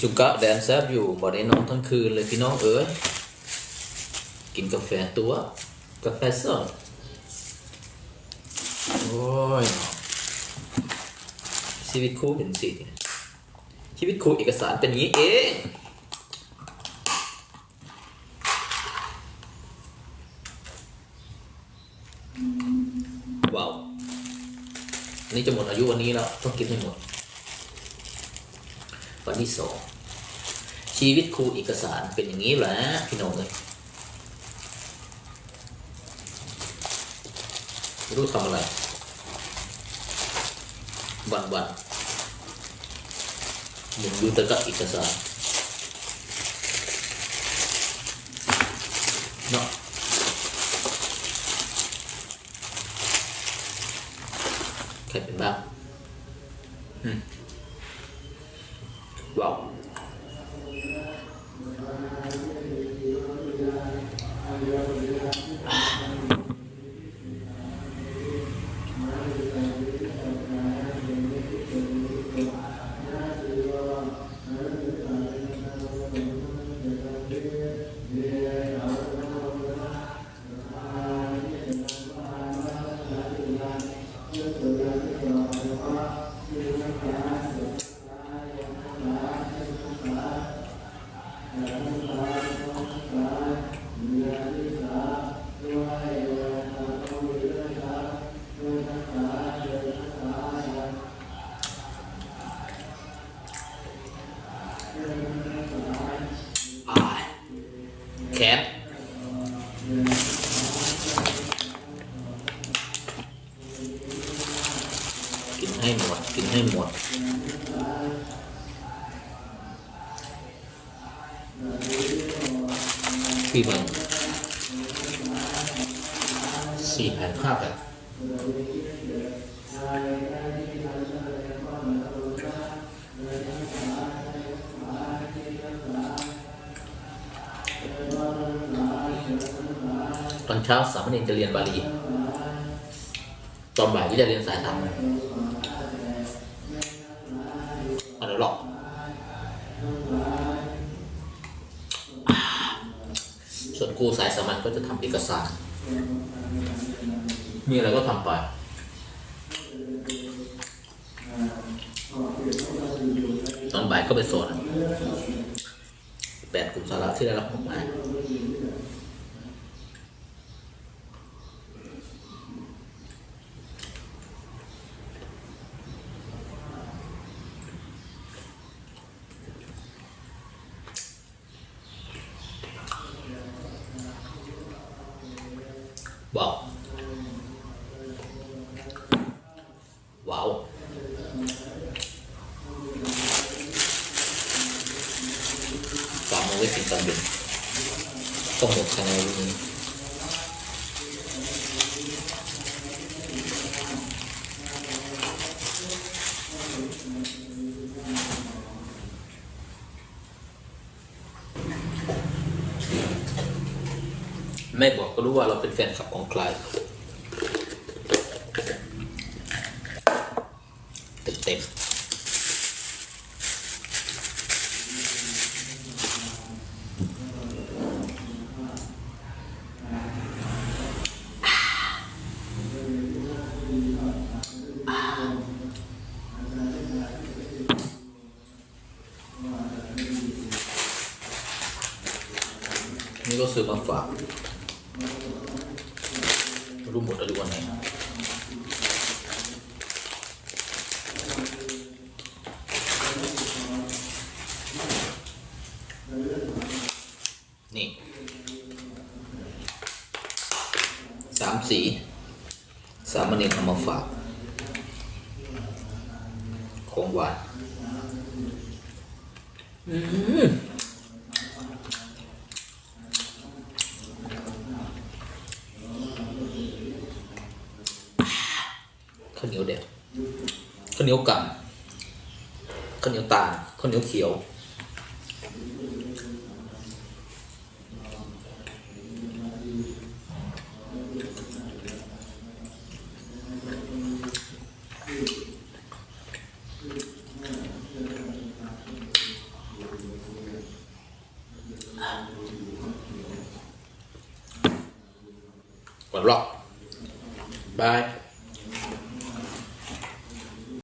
จุกะแดนแซบอยู่บ่ได้นอนทั้งคืนเลยพี่น้องเอ๋ยกินกาแฟตัว กาแฟสดโอ้ยชีวิตคู่เป็นสิชีวิตคู่เอกสารเป็นอย่างนี้เองว้าวนนี้จะหมดอายุวันนี้แล้วต้องกินให้หมด วันที่สองชีวิตครูเอกสารเป็นอย่างนี้แหละพี่น้องเลยรู้ทำอะไร วันวันๆหมุนอยู่แต่กับเอกสารเนาะใครเป็นบ้างอืม ว้าวอาย แคทกินให้หมด กินให้หมดพี่มันสี่แผ่นห้าแผ่น ตอนเช้าสามเณรจะเรียนบาลี ตอนบ่ายก็จะเรียนสายธรรมอันนั้นหรอกส่วนครูสายสามัญก็จะทำเอกสาร มีอะไรก็ทำไปตอนบ่ายก็ไปสอนแปดกลุ่มสาระที่ได้รับมอบหมาย ว้าวว้าวฝากมา ไม่บอกก็รู้ว่าเราเป็นแฟนคลับของใครเต็มเต็มนี่ก็ซื้อมาฝาก รู้หมดอายุวันไหนนี่สามสี สามเณรเอามาฝากของหวาน อืม ข้าวเหนียวกันข้าวเหนียวตาลข้าวเหนียวเขียวกดล็อกบาย